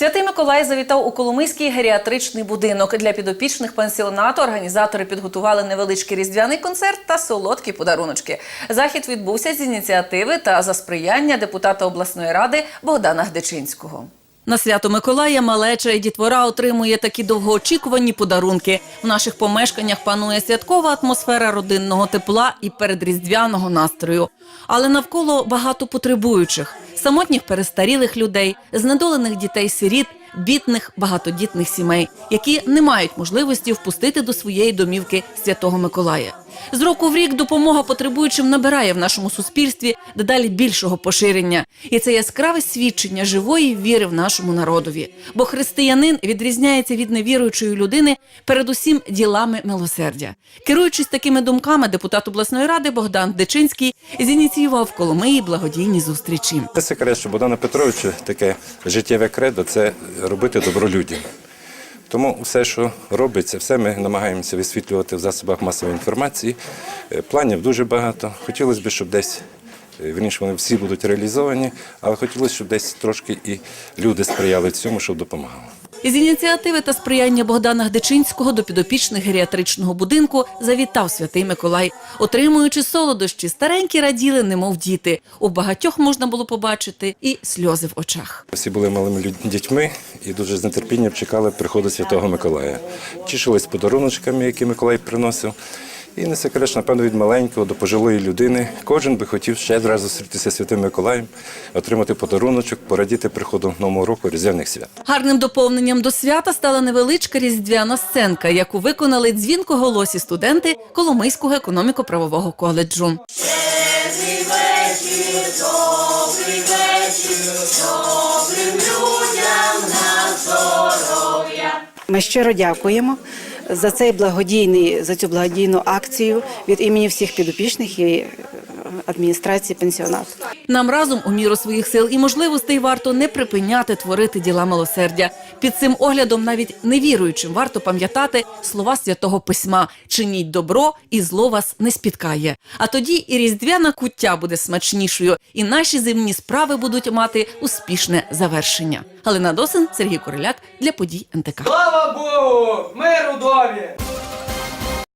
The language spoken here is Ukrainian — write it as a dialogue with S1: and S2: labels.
S1: Святий Миколай завітав у Коломийський геріатричний будинок. Для підопічних пансіонату організатори підготували невеличкий різдвяний концерт та солодкі подаруночки. Захід відбувся з ініціативи та за сприяння депутата обласної ради Богдана Гдечинського. На свято Миколая малеча і дітвора отримує такі довгоочікувані подарунки. В наших помешканнях панує святкова атмосфера родинного тепла і передріздвяного настрою. Але навколо багато потребуючих, самотніх перестарілих людей, знедолених дітей-сиріт, бідних багатодітних сімей, які не мають можливості впустити до своєї домівки святого Миколая. З року в рік допомога потребуючим набирає в нашому суспільстві дедалі більшого поширення, і це яскраве свідчення живої віри в нашому народові. Бо християнин відрізняється від невіруючої людини передусім ділами милосердя. Керуючись такими думками, депутат обласної ради Богдан Дечинський зініціював в Коломиї благодійні зустрічі.
S2: Це секрет, що Богдана Петровича таке життєве кредо це робити добро людям. Тому все, що робиться, все ми намагаємося висвітлювати в засобах масової інформації. Е, Планів дуже багато. Хотілося б, щоб десь, вірніше, вони всі будуть реалізовані, але хотілося, щоб десь трошки і люди сприяли цьому, щоб допомагали.
S1: Із ініціативи та сприяння Богдана Гдечинського до підопічних геріатричного будинку завітав святий Миколай. Отримуючи солодощі, старенькі раділи, немов діти. У багатьох можна було побачити і сльози в очах.
S2: Всі були малими дітьми і дуже з нетерпінням чекали приходу Святого Миколая. Тішились подаруночками, які Миколай приносив. І не секрет, що, напевно, від маленького до пожилої людини кожен би хотів ще одразу зустрітися з Святим Миколаєм, отримати подаруночок, порадіти приходу нового року різдвяних свят.
S1: Гарним доповненням до свята стала невеличка різдвяна сценка, яку виконали дзвінкоголосі студенти Коломийського економіко-правового коледжу.
S3: Ми щиро дякуємо за цей благодійний за цю благодійну акцію від імені всіх підопічних і е, адміністрації пенсіонату.
S1: Нам разом у міру своїх сил і можливостей варто не припиняти творити діла милосердя. Під цим оглядом навіть невіруючим варто пам'ятати слова святого письма: чиніть добро, і зло вас не спіткає. А тоді і різдвяна куття буде смачнішою, і наші земні справи будуть мати успішне завершення. Галина Досин, Сергій Короляк для подій НТК.
S4: Слава Богу! Мир у домі!